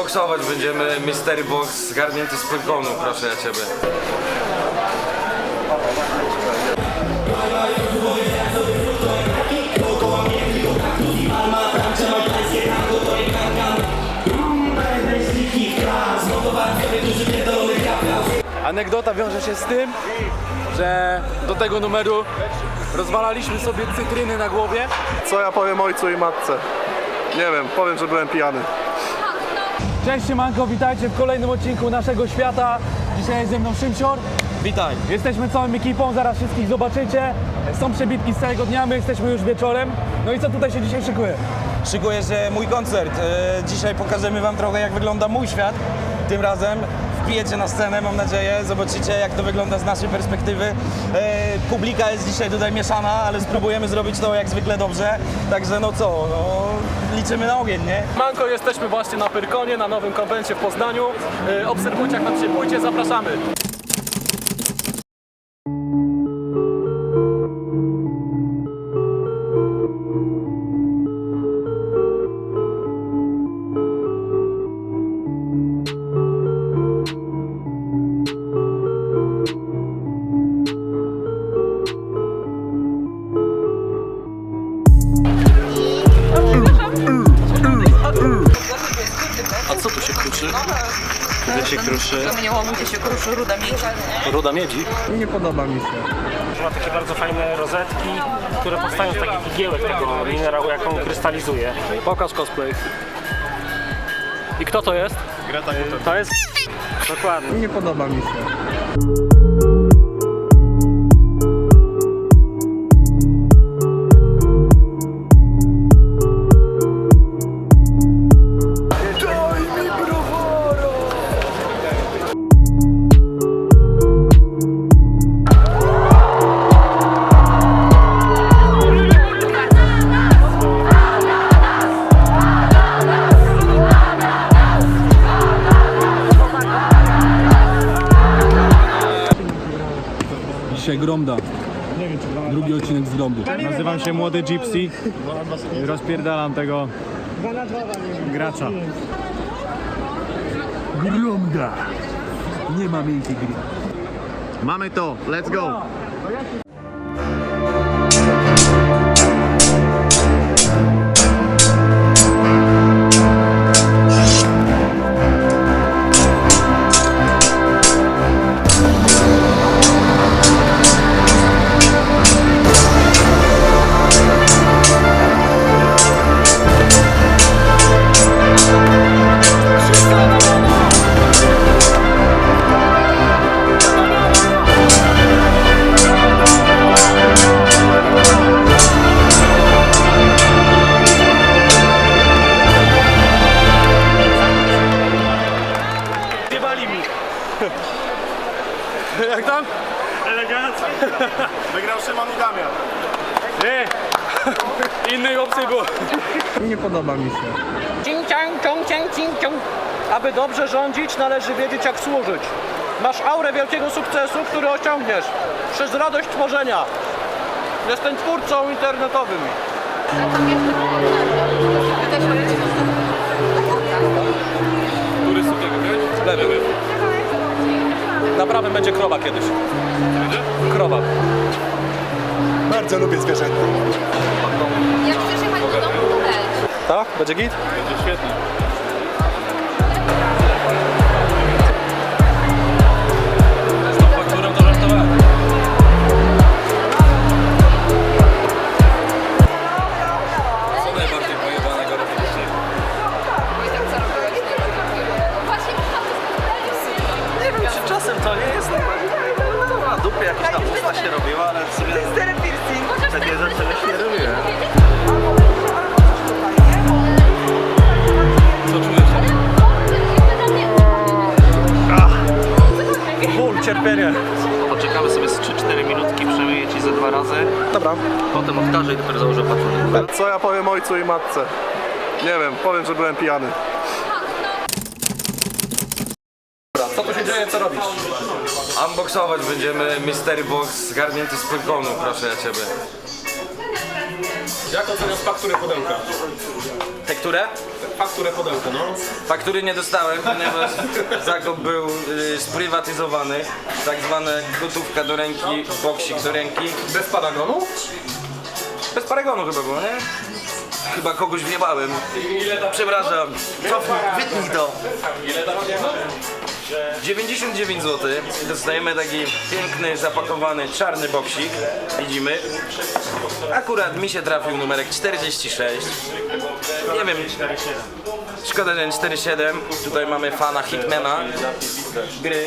Unboxować będziemy Mystery Box zgarnięty z pygonu, proszę ja ciebie. Anegdota wiąże się z tym, że do tego numeru rozwalaliśmy sobie cytryny na głowie. Co ja powiem ojcu i matce? Nie wiem, powiem, że byłem pijany. Cześć siemanko, witajcie w kolejnym odcinku naszego świata. Dzisiaj jest ze mną Szymsior. Witaj. Jesteśmy całą ekipą, zaraz wszystkich zobaczycie. Są przebitki z całego dnia, my jesteśmy już wieczorem. No i co tutaj się dzisiaj szykuje? Szykuję się mój koncert. E, Dzisiaj pokażemy wam trochę jak wygląda mój świat. Tym razem wbijecie na scenę, mam nadzieję. Zobaczycie jak to wygląda z naszej perspektywy. E, Publika jest dzisiaj tutaj mieszana, ale spróbujemy zrobić to jak zwykle dobrze. Także no co, no, liczymy na ogień, nie? Manko, jesteśmy właśnie na Pyrkonie, na nowym konwencie w Poznaniu. Yy, Obserwujcie jak nam się zapraszamy. Ruda miedzi. Ma takie bardzo fajne rozetki, które powstają z takich igiełek tego minerału, jak on krystalizuje. Pokaż cosplay. I kto to jest? To jest dokładnie. Dzisiaj Gromda. Drugi odcinek z Gromdy. Nazywam się Młody Gypsy rozpierdalam tego gracza. Gromda. Nie ma miękkiej gry. Mamy to, let's go! Cing ciang, ciong ciang, cing. Aby dobrze rządzić, należy wiedzieć jak służyć. Masz aurę wielkiego sukcesu, który osiągniesz przez radość tworzenia. Jestem twórcą internetowym. Który sukiego Lewy. Na prawym będzie krowa kiedyś. Krowa. Bardzo lubię zwierzęta. Tak? Będzie git? Będzie świetnie. Co ja powiem ojcu i matce? Nie wiem, powiem, że byłem pijany. Co tu się dzieje, co robisz? Unboxować będziemy Mystery Box zgarnięty z pygonu, proszę ja ciebie. Jak oceniasz fakturę pudełka? Tekturę? Fakturę pudełko, no. Faktury nie dostałem, ponieważ zakup był y, sprywatyzowany. Tak zwane gotówka do ręki, boksik do ręki. Bez paragonu? Bez paragonu chyba było, nie? Chyba kogoś wjebałem. Przepraszam. Cofnij, wytnij to. 99 zł. Dostajemy taki piękny, zapakowany czarny boksik. Widzimy. Akurat mi się trafił numerek 46. Nie wiem. Szkoda, że nie 47. Tutaj mamy fana Hitmana. Gry.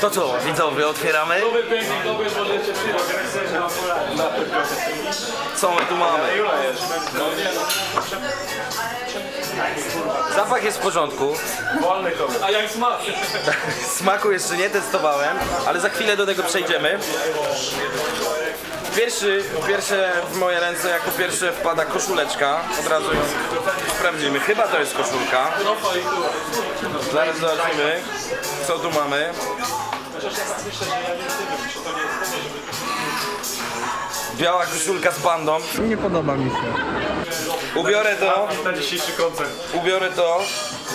To co, widzowie, otwieramy? Co my tu mamy? Zapach jest w porządku. A jak smak? Smaku jeszcze nie testowałem, ale za chwilę do tego przejdziemy. Pierwszy, pierwsze w moje ręce jako pierwsze wpada koszuleczka. Od razu ją sprawdzimy. Chyba to jest koszulka. Zaraz zobaczymy, co tu mamy. Biała koszulka z pandą. Nie podoba mi się. Ubiorę to, Na dzisiejszy koncert. ubiorę to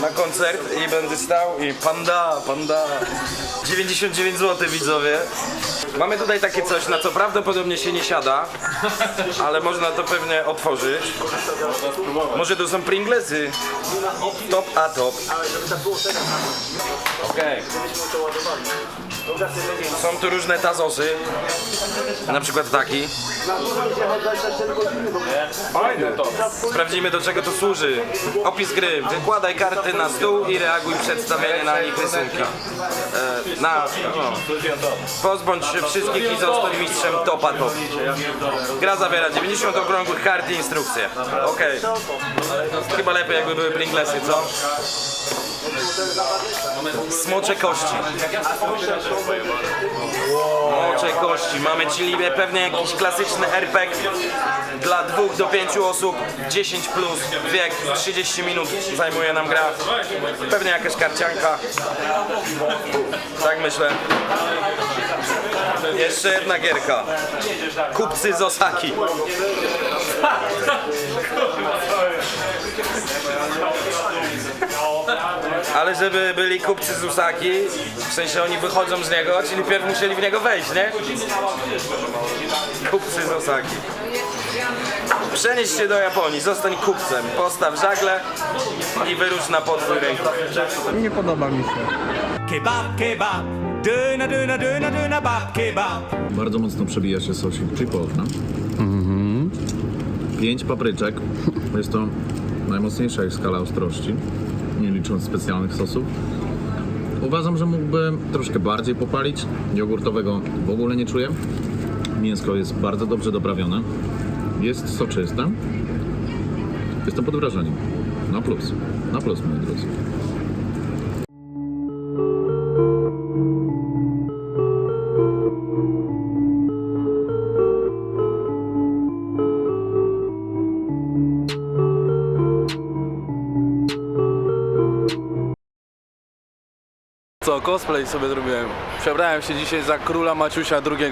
na koncert i będę stał i panda, panda. 99 zł widzowie. Mamy tutaj takie coś, na co prawdopodobnie się nie siada, ale można to pewnie otworzyć. Może to są Pringlesy? Top a top. Okej. Są tu różne tazosy. Na przykład taki. Sprawdzimy do czego to służy. Opis gry. Wykładaj karty na stół i reaguj przedstawienie na nich rysunki. E, na, no. Pozbądź się wszystkich i zostań mistrzem topa top. Gra zawiera 90 okrągłych kart i instrukcje. Okej. Chyba lepiej jakby były Pringlesy, co? Smocze kości. Smocze kości. Mamy czyli pewnie jakiś klasyczny RPG dla dwóch do pięciu osób. 10 plus wiek 30 minut zajmuje nam gra. Pewnie jakaś karcianka. Tak myślę. Jeszcze jedna gierka. Kupcy z Osaki. Ale żeby byli kupcy z Usaki, w sensie oni wychodzą z niego, czyli pierw musieli w niego wejść, nie? Kupcy z Osaki. Przenieś się do Japonii, zostań kupcem, postaw żagle i wyrusz na podwój rynku. Nie podoba mi się. Kebab, kebab, döner, döner, döner, döner, bab, kebab. Bardzo mocno przebija się sosik chipotle. Pięć papryczek. Jest to najmocniejsza ich skala ostrości, licząc specjalnych sosów. Uważam, że mógłby troszkę bardziej popalić. Jogurtowego w ogóle nie czuję. Mięsko jest bardzo dobrze doprawione. Jest soczyste. Jestem pod wrażeniem. Na plus. Na plus, moi drodzy. Cosplay sobie zrobiłem. Przebrałem się dzisiaj za króla Maciusia II.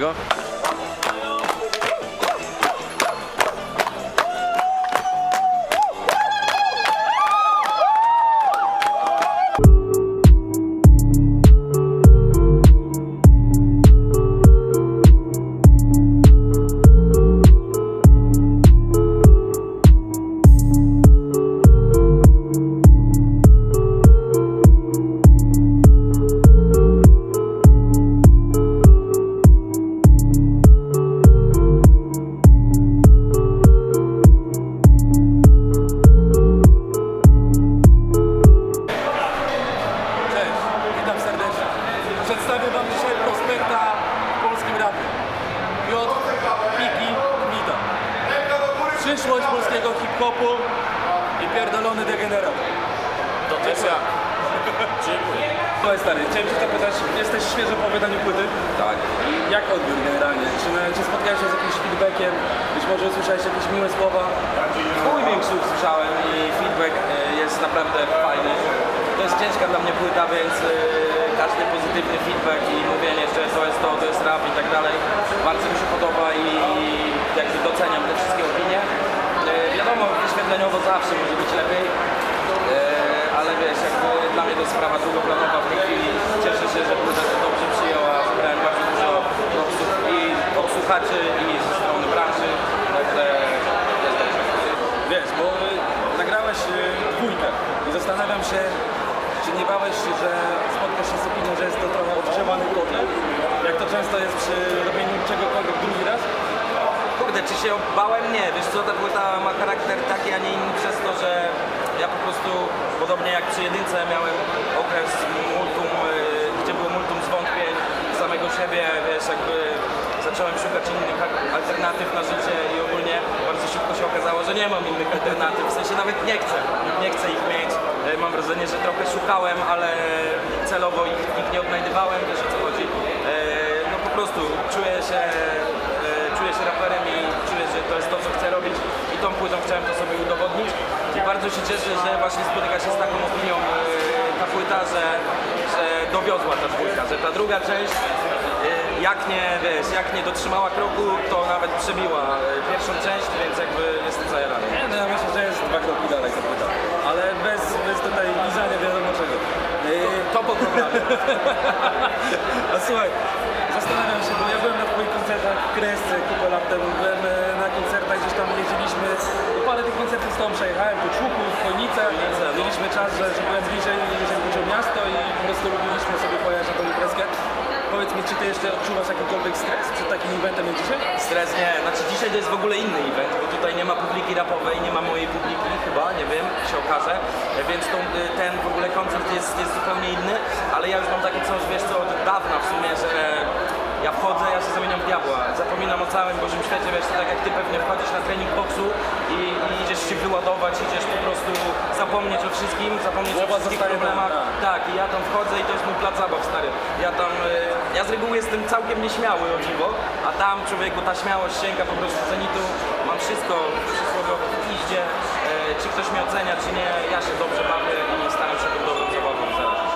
Pierdolony degenerat. To jest ja. Dziękuję. Słuchaj stary, chciałem Cię zapytać, jesteś świeżo po wydaniu płyty? Tak. Jak odbiór generalnie? Czy, czy spotkałeś się z jakimś feedbackiem? Być może usłyszałeś jakieś miłe słowa? Chuj większy usłyszałem i feedback y, jest naprawdę fajny. To jest ciężka dla mnie płyta, więc y, każdy pozytywny feedback i mówienie, że to jest to, to jest rap i tak dalej, bardzo mi się podoba i jakby doceniam te wszystkie opinie. Wiadomo, wyświetlenia wystąpieniowo zawsze może być lepiej, e, ale wiesz, jakby dla mnie to sprawa długoplanowa w tej chwili. Cieszę się, że płyta to dobrze przyjęła, zebrałem bardzo dużo propsów i od słuchaczy i ze strony branży, także jest dobrze. Wiesz, bo y, nagrałeś y, dwójkę i zastanawiam się, czy nie bałeś się, że spotkasz się z opinią, że jest to trochę odgrzewany kotlet? Jak to często jest przy robieniu czegokolwiek drugi raz? Kurde, czy się bałem? Nie. Wiesz co, ta płyta ma charakter taki, a nie inny przez to, że ja po prostu, podobnie jak przy jedynce, miałem okres multum, y, gdzie było multum zwątpień samego siebie, wiesz, jakby zacząłem szukać innych al- alternatyw na życie i ogólnie bardzo szybko się okazało, że nie mam innych alternatyw, w sensie nawet nie chcę, nie chcę ich mieć. Y, Mam wrażenie, że trochę szukałem, ale celowo ich, ich nie odnajdywałem, wiesz o co chodzi. Y, No po prostu czuję się się raperem i czuję, że to jest to, co chcę robić i tą płytą chciałem to sobie udowodnić i bardzo się cieszę, że właśnie spotyka się z taką opinią e, ta płyta, że, że dowiozła ta dwójka, że ta druga część e, jak nie, wiesz, jak nie dotrzymała kroku, to nawet przebiła e, pierwszą część, więc jakby jestem zajarany. Nie, no ja myślę, że jest dwa kroki dalej ta płyta. Ale bez, bez tutaj lizania wiadomo czego. Y, To po programie. A słuchaj, zastanawiam się, bo ja byłem na twoich koncertach w Kresce kupę lat temu, byłem e, na koncertach, gdzieś tam jeździliśmy, no z tobą przejechałem, tu Człuków, Chojnice, mieliśmy czas, że, że byłem bliżej, chodzi o miasto i po prostu lubiliśmy sobie pojechać na imprezkę. Powiedz mi, czy ty jeszcze odczuwasz jakikolwiek stres przed takim eventem jak dzisiaj? Stres nie, znaczy dzisiaj to jest w ogóle inny event, bo tutaj nie ma publiki rapowej, nie ma mojej publiki chyba, nie wiem, się okaże, więc tą, y, ten w ogóle koncert jest, jest zupełnie inny, ale ja już mam takie coś, wiesz co, od dawna w sumie, że ja wchodzę, ja się zamieniam w diabła, zapominam o całym Bożym świecie, wiesz, tak jak ty pewnie wchodzisz na trening boksu i, i idziesz się wyładować, idziesz po prostu zapomnieć o wszystkim, zapomnieć Głowa o wszystkich zostaje problemach, tam, tak, i ja tam wchodzę i to jest mój plac zabaw, stary. Ja tam, y, ja z reguły jestem całkiem nieśmiały o dziwo, a tam człowieku ta śmiałość sięga po prostu zenitu. Mam wszystko przysłowiowo w piździe, y, czy ktoś mnie ocenia, czy nie, ja się dobrze bawię i staram się tą dobrą zabawą zarazić.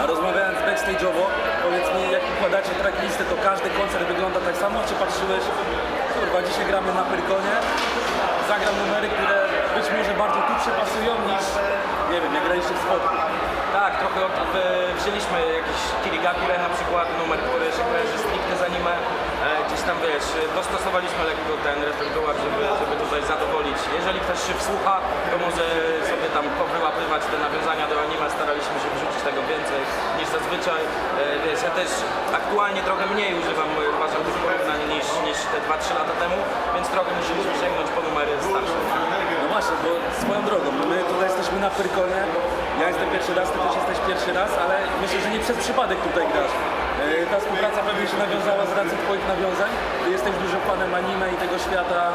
A rozmawiając backstage'owo, powiedz mi, jak układacie tracklistę, to każdy koncert wygląda tak samo, czy patrzyłeś, kurwa, dzisiaj gramy na Pyrkonie, zagram numery, które być może bardziej tu przypasują niż, nie wiem, jak graliście w spotku. Tak, trochę od, wzięliśmy jakiś Kirigakure na przykład, numer, który się kojarzy stricte z anime. E, gdzieś tam wiesz, dostosowaliśmy lekko ten repertuar, żeby, żeby tutaj zadowolić. Jeżeli ktoś się wsłucha, to może sobie tam powyłapywać te nawiązania do anime. Staraliśmy się wrzucić tego więcej niż zazwyczaj. E, wiesz, ja też aktualnie trochę mniej używam, e, uważam, tych porównań niż, niż te 2-3 lata temu, więc trochę musieliśmy sięgnąć po numery starsze. No właśnie, bo swoją drogą, my tutaj jesteśmy na Pyrkonie, ja jestem pierwszy raz, ty też jesteś pierwszy raz, ale myślę, że nie przez przypadek tutaj grasz. Yy, Ta współpraca pewnie się nawiązała z racji twoich nawiązań. Ty jesteś dużym fanem anime i tego świata e,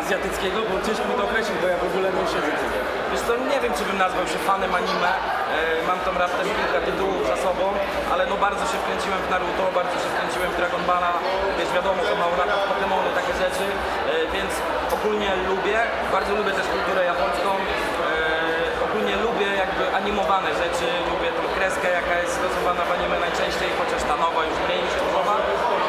azjatyckiego, bo ciężko mi to określić, bo ja w ogóle nie siedzę tutaj. Wiesz co, nie wiem czy bym nazwał się fanem anime, e, mam tam raptem kilka tytułów za sobą, ale no bardzo się wkręciłem w Naruto, bardzo się wkręciłem w Dragon Balla, wiesz wiadomo, to mało lat Pokémony, takie rzeczy, e, więc ogólnie lubię, bardzo lubię też kulturę japońską, e, ogólnie lubię jakby animowane rzeczy, lubię tą kreskę jaka jest stosowana w anime najczęściej, chociaż ta nowa już mniej niż nowa,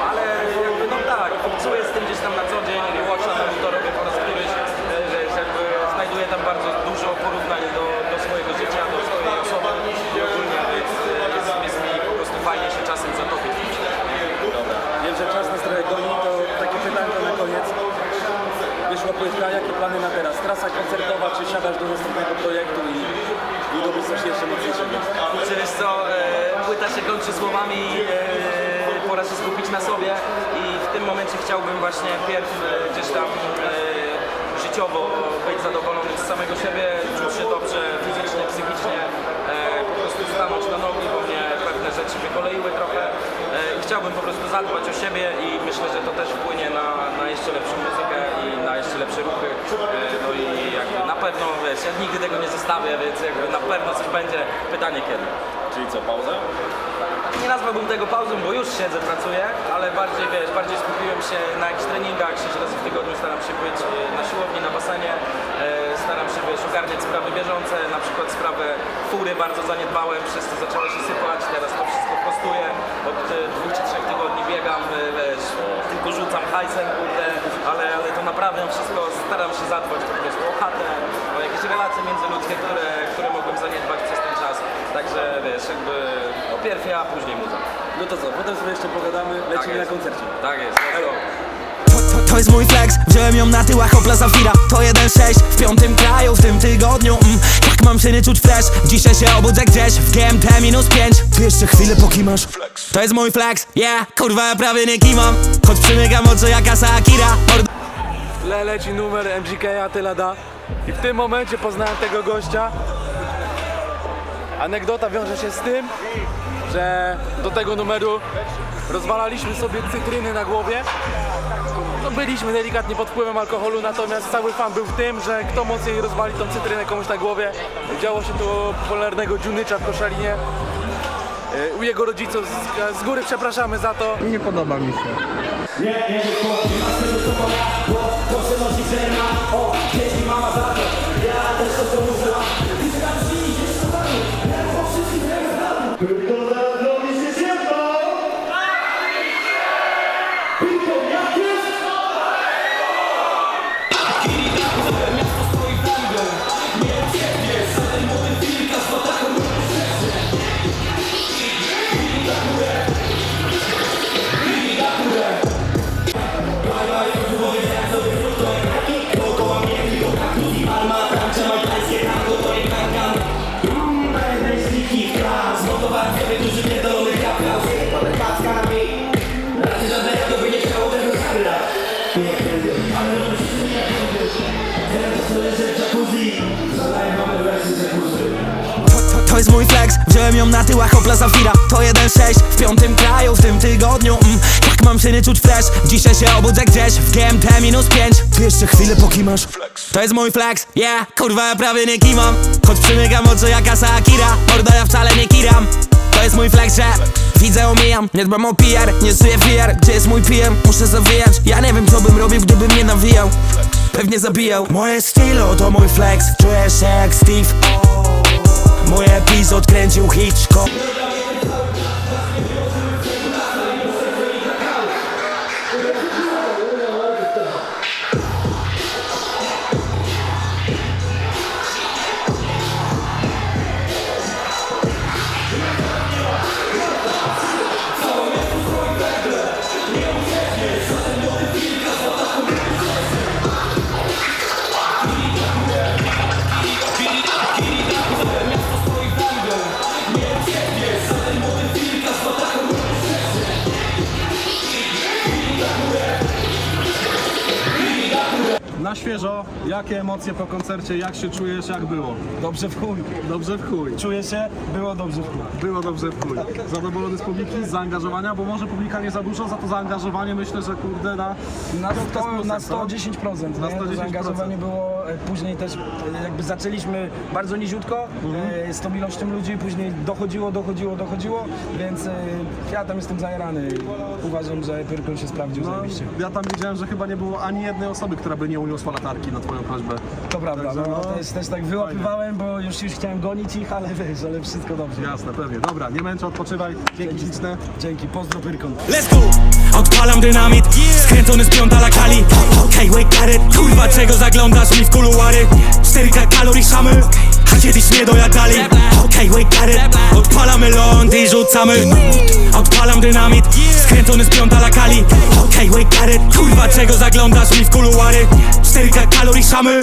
ale jakby no tak, obcuję z tym gdzieś tam na co dzień, rewatcha Naruto robię po raz któryś, e, że jakby znajduję tam bardzo dużo porównań do, do swojego życia, do swojej osoby i ogólnie jest, jest, jest mi po prostu fajnie się czasem zatopić. Dobra. Wiem, że czas nas trochę goni, to takie pytanko na koniec. Wyszła płytka, jakie plany na teraz? Trasa koncertowa, czy siadasz do następnego projektu i, i robisz coś jeszcze mocniejszego? Czy wiesz co, e, płyta się kończy słowami, e, pora się skupić na sobie i w tym chciałbym właśnie pierw e, gdzieś tam e, życiowo być zadowolony z samego siebie, czuć się dobrze fizycznie, psychicznie, e, po prostu stanąć na nogi, bo mnie pewne rzeczy wykoleiły trochę chciałbym po prostu zadbać o siebie i myślę, że to też wpłynie na, na jeszcze lepszą muzykę i na jeszcze lepsze ruchy. No i jakby na pewno, wiesz, ja nigdy tego nie zostawię, więc jakby na pewno coś będzie. Pytanie kiedy. Czyli co, pauza? Nie nazwałbym tego pauzą, bo już siedzę, pracuję, ale bardziej, wiesz, bardziej skupiłem się na jakichś treningach, 6 razy w tygodniu staram się być e, na siłowni, na basenie, e, staram się, wiesz, ogarniać sprawy bieżące, na przykład sprawę fury bardzo zaniedbałem, przez zaczęło się sypać, teraz to wszystko kosztuje, od e, dwóch czy trzech tygodni biegam, wiesz, tylko rzucam hajsem, kurde, ale, ale to naprawiam wszystko, staram się zadbać po prostu o chatę, o jakieś relacje międzyludzkie, które, które mogłem zaniedbać. Także wiesz, jakby no pierw ja, a później muza. No to co, potem sobie jeszcze pogadamy, lecimy na jest. koncercie. Tak jest, let's go. To, to jest mój flex, wziąłem ją na tyłach Opla Zafira To 1.6 w piątym kraju w tym tygodniu mm, Tak mam się nie czuć fresh Dzisiaj się obudzę gdzieś w GMT minus 5 Ty jeszcze chwilę pokimasz To jest mój flex, yeah Kurwa ja prawie nie kimam Choć przymykam oczy jak Asa Akira W tle leci numer MGK Tyle da i w tym momencie poznałem tego gościa. Anegdota wiąże się z tym, że do tego numeru rozwalaliśmy sobie cytryny na głowie. No byliśmy delikatnie pod wpływem alkoholu, natomiast cały fan był w tym, że kto mocniej rozwali tą cytrynę komuś na głowie. Działo się to u popularnego Dziunycza w Koszalinie. E, U jego rodziców z, z góry przepraszamy za to. Nie podoba mi się. to, to jest mój flex, wziąłem ją na tyłach Opla Zafira To 1.6 w piątym kraju w tym tygodniu mm, Tak mam się nie czuć fresh? Dzisiaj się obudzę gdzieś w GMT minus 5 Ty jeszcze chwilę pokimasz To jest mój flex, yeah. Kurwa ja prawie nie kimam. Choć przymykam oczy jak Asa Akira. Morda ja wcale nie kiram. To jest mój flex, że Widzę, omijam, nie dbam o PR Nie żyję VR, gdzie jest mój PM? Muszę zawijać. Ja nie wiem co bym robił, gdybym nie nawijał. Pewnie zabijał. Moje stylo to mój flex. Czuję się jak Steve Mój epizod kręcił Hitchcock Na świeżo, jakie emocje po koncercie, jak się czujesz, jak było? Dobrze w chuj. Dobrze w chuj. Czuję się, było dobrze w chuj. Było dobrze w chuj. Zadowolony z publiki, z zaangażowania, bo może publika nie za dużo, za to zaangażowanie myślę, że kurde na... Na, piątkę z 100, plusem, na co? 110%. Na nie? To 110%. Zaangażowanie było później też, e, jakby zaczęliśmy bardzo niziutko e, z tą ilością ludzi, później dochodziło, dochodziło, dochodziło, więc e, ja tam jestem zajarany. Uważam, że Pyrkon się sprawdził No, zajebiście. ja tam wiedziałem, że chyba nie było ani jednej osoby, która by nie uniosła latarki na twoją prośbę. To prawda, Także no, no, też, też tak wyłapywałem, bo już, już chciałem gonić ich, ale wiesz, ale wszystko dobrze. Jasne, pewnie. Dobra, nie męczę, odpoczywaj. Dzięki śliczne. Dzięki, pozdro Pyrkon. Let's go! Odpalam dynamit, skręcony z piąta la kali Okej, wait got it Kurwa, czego zaglądasz mi w kuluary? 4K kalorii szamy A kiedyś nie dojadali Okej, wait got it. Odpalamy ląd i rzucamy. Odpalam dynamit, skręcony z piąta la kali. Okej, wait got it. Kurwa, czego zaglądasz mi w kuluary? 4K kalorii szamy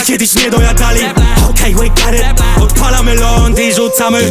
A kiedyś nie dojadali Okej, wait got it. Odpalamy ląd i rzucamy